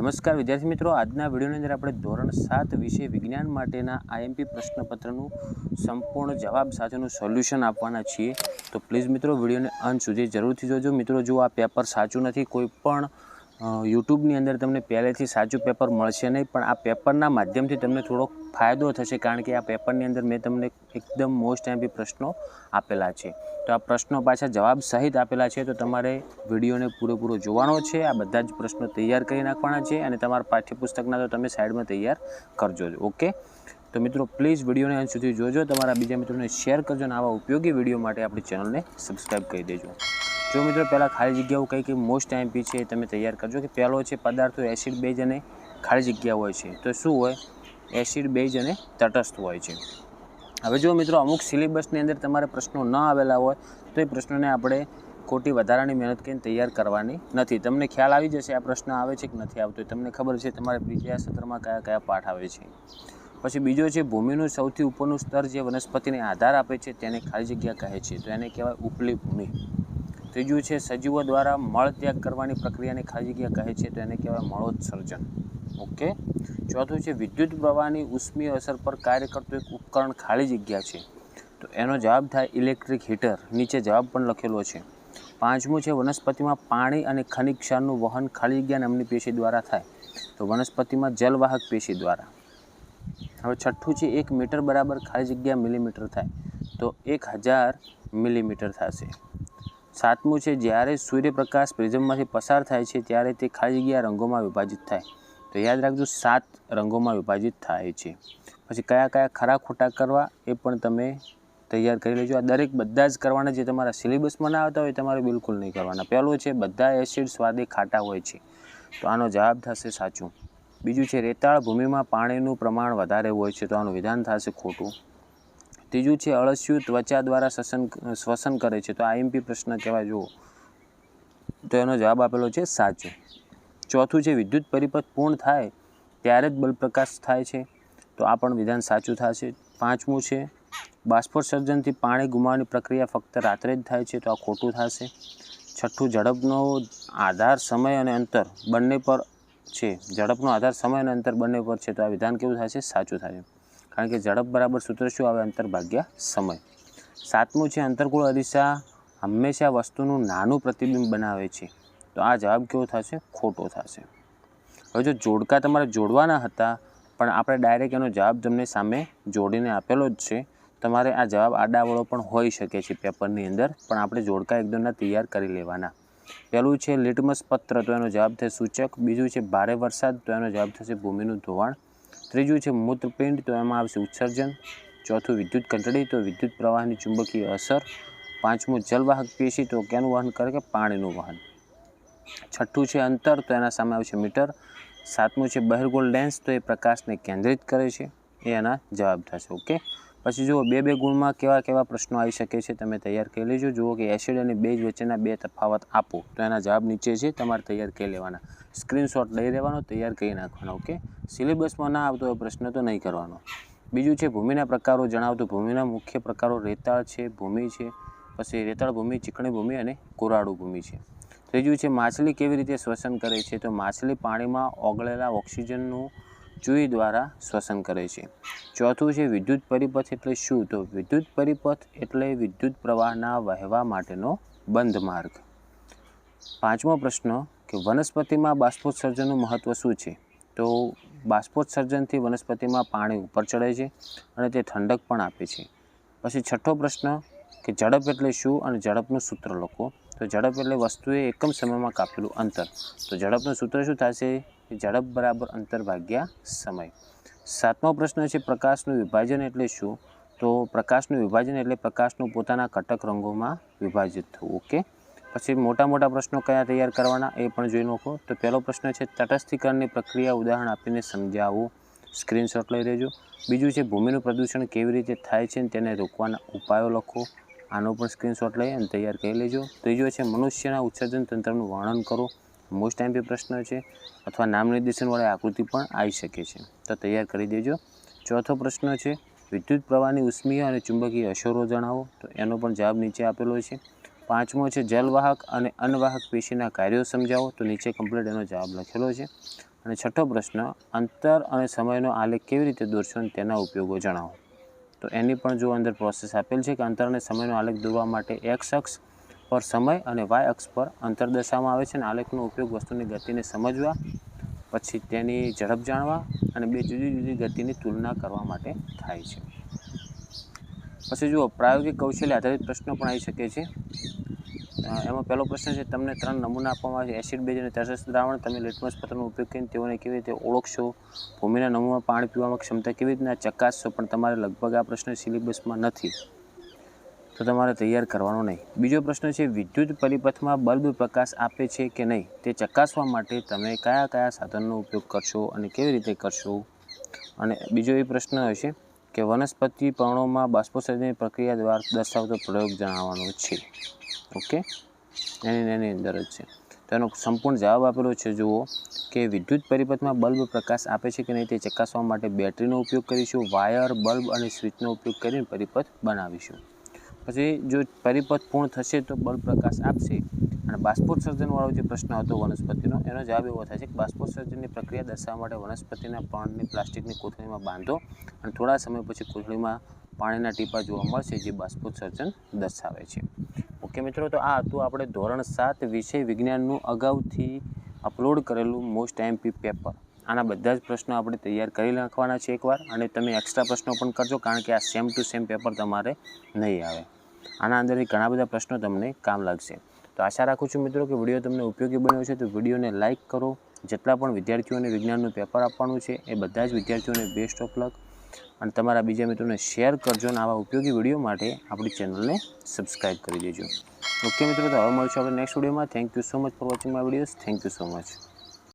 નમસ્કાર વિદ્યાર્થી મિત્રો, આજના વિડીયોની અંદર આપણે ધોરણ સાત વિષય વિજ્ઞાન માટેના આઈએમપી પ્રશ્નપત્રનું સંપૂર્ણ જવાબ સાથેનું સોલ્યુશન આપવાના છીએ. તો પ્લીઝ મિત્રો, વિડીયોને અંત સુધી જરૂરથી જોજો. મિત્રો, જો આ પેપર સાચું નથી, કોઈ પણ યુટ્યુબની અંદર તમને પહેલેથી સાચું પેપર મળશે નહીં, પણ આ પેપરના માધ્યમથી તમને થોડોક ફાયદો થશે, કારણ કે આ પેપરની અંદર મેં તમને એકદમ મોસ્ટ એમ્પી પ્રશ્નો આપેલા છે. તો આ પ્રશ્નો પાછા જવાબ સહિત આપેલા છે, તો તમારે વિડીયોને પૂરેપૂરો જોવાનો છે, આ બધા જ પ્રશ્નો તૈયાર કરી નાખવાના છે, અને તમારા પાઠ્યપુસ્તકના તો તમે સાઈડમાં તૈયાર કરજો ઓકે? તો મિત્રો પ્લીઝ વિડીયોને અંત સુધી જોજો, તમારા બીજા મિત્રોને શેર કરજો, અને આવા ઉપયોગી વીડિયો માટે આપણી ચેનલને સબસ્ક્રાઈબ કરી દેજો. જો મિત્રો, પહેલાં ખાલી જગ્યાઓ કઈ કઈ મોસ્ટ એમપી છે તમે તૈયાર કરજો. કે પહેલો છે પદાર્થો એસિડ બેઝ અને ખાલી જગ્યા હોય છે. તો શું હોય? એસિડ બેઝ અને તટસ્થ હોય છે. હવે જો મિત્રો, અમુક સિલેબસની અંદર તમારે પ્રશ્નો ન આવેલા હોય, તો એ પ્રશ્નોને આપણે ખોટી વધારાની મહેનત કરીને તૈયાર કરવાની નથી. તમને ખ્યાલ આવી જશે આ પ્રશ્ન આવે છે કે નથી આવતો. તમને ખબર છે તમારે બીજા સત્રમાં કયા કયા પાઠ આવે છે. પછી બીજો છે, ભૂમિનું સૌથી ઉપરનું સ્તર જે વનસ્પતિને આધાર આપે છે તેને ખાલી જગ્યા કહે છે. તો એને કહેવાય ઉપલી ભૂમિ. ત્રીજું છે, સજીવો દ્વારા મળ ત્યાગ કરવાની પ્રક્રિયાને ખાલી જગ્યા કહે છે તો એને કહેવાય મળોત્સર્જન. ઓકે? ચોથું છે, વિદ્યુત પ્રવાહની ઉષ્મીય અસર પર કાર્ય કરતું એક ઉપકરણ ખાલી જગ્યા છે. તો એનો જવાબ થાય ઇલેક્ટ્રિક હીટર. નીચે જવાબ પણ લખેલો છે. પાંચમું છે, વનસ્પતિમાં પાણી અને ખનિજ ક્ષારનું વહન ખાલી જગ્યા નામની પેશી દ્વારા થાય. તો વનસ્પતિમાં જલવાહક પેશી દ્વારા. હવે છઠ્ઠું છે, એક મીટર બરાબર ખાલી જગ્યા મિલીમીટર થાય. તો એક હજાર મિલીમીટર થશે. સાતમું છે, જ્યારે સૂર્યપ્રકાશ પ્રિઝમમાંથી પસાર થાય છે, ત્યારે તે ખાલી જગ્યા રંગોમાં વિભાજિત થાય. તો યાદ રાખજો, સાત રંગોમાં વિભાજિત થાય છે. પછી કયા કયા ખરા ખોટા કરવા એ પણ તમે તૈયાર કરી લેજો. આ દરેક બધા જ કરવાના જે તમારા સિલેબસમાં ના આવતા હોય તમારે બિલકુલ નહીં કરવાના. પહેલું છે, બધા એસિડ સ્વાદે ખાટા હોય છે. તો આનો જવાબ થશે સાચું. બીજું છે, રેતાળ ભૂમિમાં પાણીનું પ્રમાણ વધારે હોય છે, તો આનું વિધાન થશે ખોટું. ત્રીજું છે અળસિયું ત્વચા દ્વારા શ્વસન શ્વસન કરે છે. તો આઈએમપી પ્રશ્ન કહેવાય, જુઓ. તો એનો જવાબ આપેલો છે સાચો. ચોથું છે વિદ્યુત પરિપથ પૂર્ણ થાય ત્યારે જ બલપ્રકાશ થાય છે. તો આ પણ વિધાન સાચું થશે. પાંચમું છે બાષ્પોત્સર્જનથી પાણી ગુમાવવાની પ્રક્રિયા ફક્ત રાત્રે જ થાય છે, તો આ ખોટું થશે. છઠ્ઠું, ઝડપનો આધાર, સમય અને અંતર બંને પર છે. ઝડપનો આધાર, સમય અને અંતર બંને પર છે. તો આ વિધાન કેવું થશે? સાચું થશે. કારણ કે ઝડપ બરાબર સૂત્ર શું આવે અંતર ભાગ્યા સમય. સાતમું છે, અંતરકુળ અરીસા હંમેશા વસ્તુનું નાનું પ્રતિબિંબ બનાવે છે. તો આ જવાબ કેવો થશે? ખોટો થશે. હવે જો જોડકા તમારે જોડવાના હતા, પણ આપણે ડાયરેક્ટ એનો જવાબ તમને સામે જોડીને આપેલો જ છે, તમારે આ જવાબ આડાવળો પણ હોઈ શકે છે પેપરની અંદર, પણ આપણે જોડકા એકદમના તૈયાર કરી લેવાના. પહેલું છે, લિટમસ પત્ર, તો એનો જવાબ થશે સૂચક. બીજું છે, ભારે વરસાદ, તો એનો જવાબ થશે ભૂમિનું ધોવાણ. ત્રીજું છે મૂત્રપિંડ, તો એમાં આવશે ઉત્સર્જન. ચોથું વિદ્યુત ઘંટડી, તો વિદ્યુત પ્રવાહની ચુંબકીય અસર. પાંચમું જલવાહક પેશી, તો કેનું વહન કરે કે પાણીનું વહન. છઠ્ઠું છે અંતર, તો એના સામે આવશે મીટર. સાતમું છે બહિર્ગોળ લેન્સ, તો એ પ્રકાશને કેન્દ્રિત કરે છે. એ એના જવાબ થશે, ઓકે? પછી જુઓ, બે બે ગુણમાં કેવા કેવા પ્રશ્નો આવી શકે છે તમે તૈયાર કરી લેજો. જુઓ કે એસિડ અને બેઝ વચ્ચેના બે તફાવત આપો. તો એના જવાબ નીચે છે, તમારે તૈયાર કરી લેવાના. સ્ક્રીનશોટ લઈ લેવાનો તૈયાર કરી નાખવાનો ઓકે સિલેબસમાં ના આવતો હોય, પ્રશ્ન તો નહીં કરવાનો. બીજું છે, ભૂમિના પ્રકારો જણાવતો. ભૂમિના મુખ્ય પ્રકારો રેતાળ છે, ભૂમિ છે, પછી રેતાળ ભૂમિ, ચીકણી ભૂમિ અને કોરાડુ ભૂમિ છે. ત્રીજું છે, માછલી કેવી રીતે શ્વસન કરે છે? તો માછલી પાણીમાં ઓગળેલા ઓક્સિજનનું ચૂઈ દ્વારા શ્વસન કરે છે. ચોથું છે વિદ્યુત પરિપથ એટલે શું? તો વિદ્યુત પરિપથ એટલે વિદ્યુત પ્રવાહના વહેવા માટેનો બંધ માર્ગ. પાંચમો પ્રશ્ન, કે વનસ્પતિમાં બાષ્પોત્સર્જનનું મહત્ત્વ શું છે? તો બાષ્પોત્સર્જનથી વનસ્પતિમાં પાણી ઉપર ચડે છે અને તે ઠંડક પણ આપે છે. પછી છઠ્ઠો પ્રશ્ન, કે ઝડપ એટલે શું? અને ઝડપનું સૂત્ર લખો. તો ઝડપ એટલે વસ્તુએ એકમ સમયમાં કાપેલું અંતર. તો ઝડપનું સૂત્ર શું થશે? ઝડપ બરાબર અંતર ભાગ્યા સમય. સાતમો પ્રશ્ન છે પ્રકાશનું વિભાજન એટલે શું? તો પ્રકાશનું વિભાજન એટલે પ્રકાશનું પોતાના ઘટક રંગોમાં વિભાજિત થવું. ઓકે? પછી મોટા મોટા પ્રશ્નો કયા તૈયાર કરવાના એ પણ જોઈ નાખો. તો પહેલો પ્રશ્ન છે તટસ્થીકરણની પ્રક્રિયા ઉદાહરણ આપીને સમજાવો. સ્ક્રીનશોટ લઈ લેજો. બીજું છે ભૂમિનું પ્રદૂષણ કેવી રીતે થાય છે તેને રોકવાના ઉપાયો લખો. આનો પણ સ્ક્રીનશોટ લઈ અને તૈયાર કરી લેજો. ત્રીજો છે, મનુષ્યના ઉત્સર્જન તંત્રનું વર્ણન કરો. મોસ્ટ ટાઈમ પ્રશ્ન છે, અથવા નામ નિર્દેશનવાળી આકૃતિ પણ આવી શકે છે. તો તૈયાર કરી દેજો. ચોથો પ્રશ્ન છે, વિદ્યુત પ્રવાહની ઉષ્મીય અને ચુંબકીય અસરો જણાવો. તો એનો પણ જવાબ નીચે આપેલો છે. પાંચમો છે, જલવાહક અને અનવાહક પેશીના કાર્યો સમજાવો. તો નીચે કમ્પ્લીટ એનો જવાબ લખેલો છે. અને છઠ્ઠો પ્રશ્ન, અંતર અને સમયનો આલેખ કેવી રીતે દોરશો અને તેના ઉપયોગો જણાવો. તો એની પણ જો અંદર પ્રોસેસ આપેલ છે કે અંતર અને સમયનો આલેખ દોરવા માટે એક્સ અક્ષ પર સમય અને વાય અક્ષ પર અંતર દર્શાવવામાં આવે છે અને આલેખનો ઉપયોગ વસ્તુની ગતિને સમજવા, પછી તેની ઝડપ જાણવા અને બે જુદી જુદી ગતિની તુલના કરવા માટે થાય છે. પછી જુઓ, પ્રાયોગિક કૌશલ્ય આધારિત પ્રશ્નો પણ આવી શકે છે. એમાં પહેલો પ્રશ્ન છે, તમને ત્રણ નમૂના આપવામાં આવે છે, એસિડ બેઝ અને તટસ્થ દ્રાવણ. તમે લિટમસ પત્રનો ઉપયોગ કરીને તેઓને કેવી રીતે ઓળખશો? ભૂમિના નમૂનામાં પાણી પીવામાં ક્ષમતા કેવી રીતના ચકાસશો? પણ તમારે લગભગ આ પ્રશ્ન સિલેબસમાં નથી. તો તમારે તૈયાર કરવાનો નહીં. બીજો પ્રશ્ન છે, વિદ્યુત પરિપથમાં બલ્બ પ્રકાશ આપે છે કે નહીં? તે ચકાસવા માટે તમે કયા કયા સાધનનો ઉપયોગ કરશો અને કેવી રીતે કરશો? અને બીજો એ પ્રશ્ન હશે કે વનસ્પતિ પર્ણોમાં બાષ્પોત્સર્જનની પ્રક્રિયા દ્વારા દર્શાવતો પ્રયોગ જણાવવાનો છે. ઓકે? એની એની અંદર જ છે. તો એનો સંપૂર્ણ જવાબ આપેલો છે, જુઓ, કે વિદ્યુત પરિપથમાં બલ્બ પ્રકાશ આપે છે કે નહીં તે ચકાસવા માટે બેટરીનો ઉપયોગ કરીશું, વાયર, બલ્બ અને સ્વિચનો ઉપયોગ કરીને પરિપથ બનાવીશું. પછી જો પરિપથ પૂર્ણ થશે તો બલ્બ પ્રકાશ આપશે. અને બાષ્પોત્સર્જનવાળો જે પ્રશ્ન હતો વનસ્પતિનો, એનો જવાબ એવો થાય છે કે બાષ્પોત્સર્જનની પ્રક્રિયા દર્શાવવા માટે વનસ્પતિના પર્ણને પ્લાસ્ટિકની કોથળીમાં બાંધો અને થોડા સમય પછી કોથળીમાં પાણીના ટીપા જોવા મળશે જે બાષ્પોત્સર્જન દર્શાવે છે. ઓકે મિત્રો, તો આ હતું આપણે ધોરણ સાત વિષય વિજ્ઞાનનું અગાઉથી અપલોડ કરેલું મોસ્ટ એમપી પેપર આના બધા જ પ્રશ્નો આપણે તૈયાર કરી નાખવાના છે એકવાર અને તમે એક્સ્ટ્રા પ્રશ્નો પણ કરજો કારણ કે આ સેમ ટુ સેમ પેપર તમારે નહીં આવે. આના અંદરથી ઘણા બધા પ્રશ્નો તમને કામ લાગશે. તો આશા રાખું છું મિત્રો કે વીડિયો તમને ઉપયોગી બન્યો છે તો વિડીયોને લાઇક કરો. જેટલા પણ વિદ્યાર્થીઓને વિજ્ઞાનનું પેપર આપવાનું છે એ બધા જ વિદ્યાર્થીઓને બેસ્ટ ઓફ લક અને તમારા બીજા મિત્રોને શેર કરજો અને આવા ઉપયોગી વીડિયો માટે આપણી ચેનલને સબસ્ક્રાઈબ કરી દેજો. ઓકે મિત્રો, તો હવે મળશું આપણે નેક્સ્ટ વિડીયોમાં thank you so much for watching my videos thank you so much